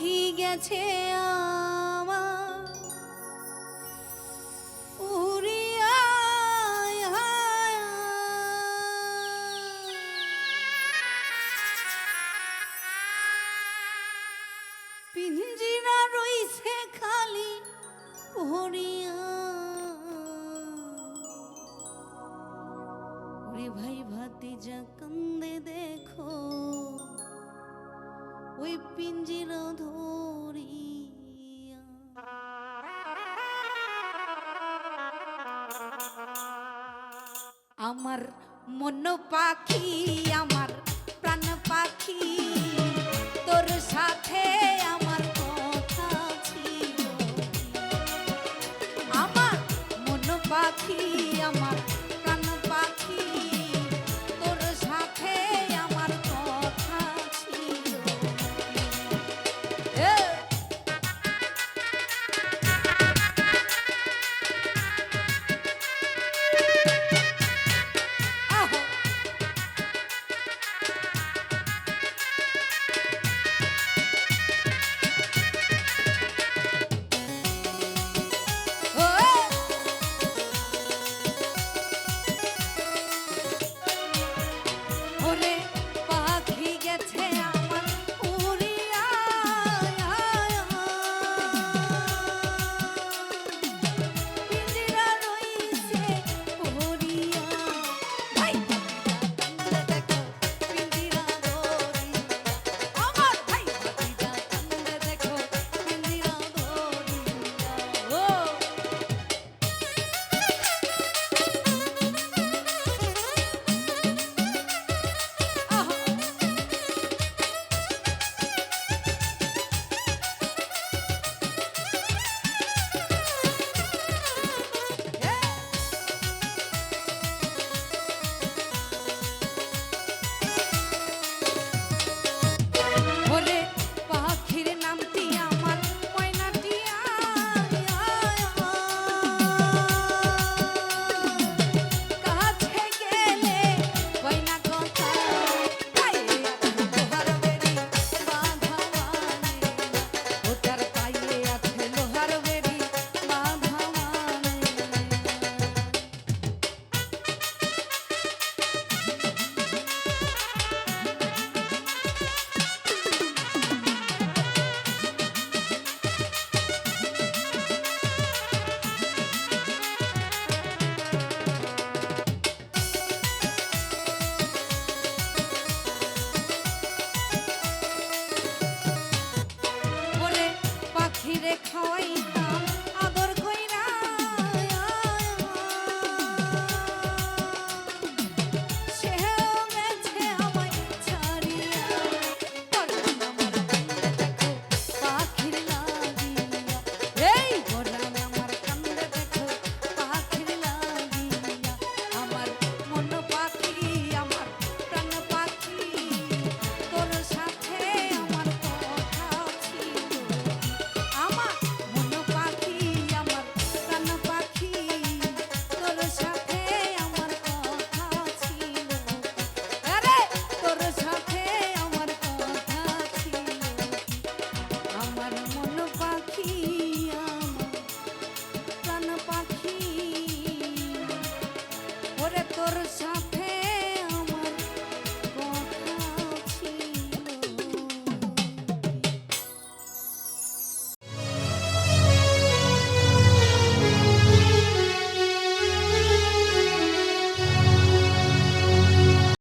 পাখি গেছে আমার। পিঞ্জিরা রইছে খালি ভরিয়া ভাই ভাতিজা কান্দে দেখো। ওই পিঞ্জির ধরিয়া। আমার মন পাখি আমার প্রাণ পাখি তোর সাথে আমার হয় por saber.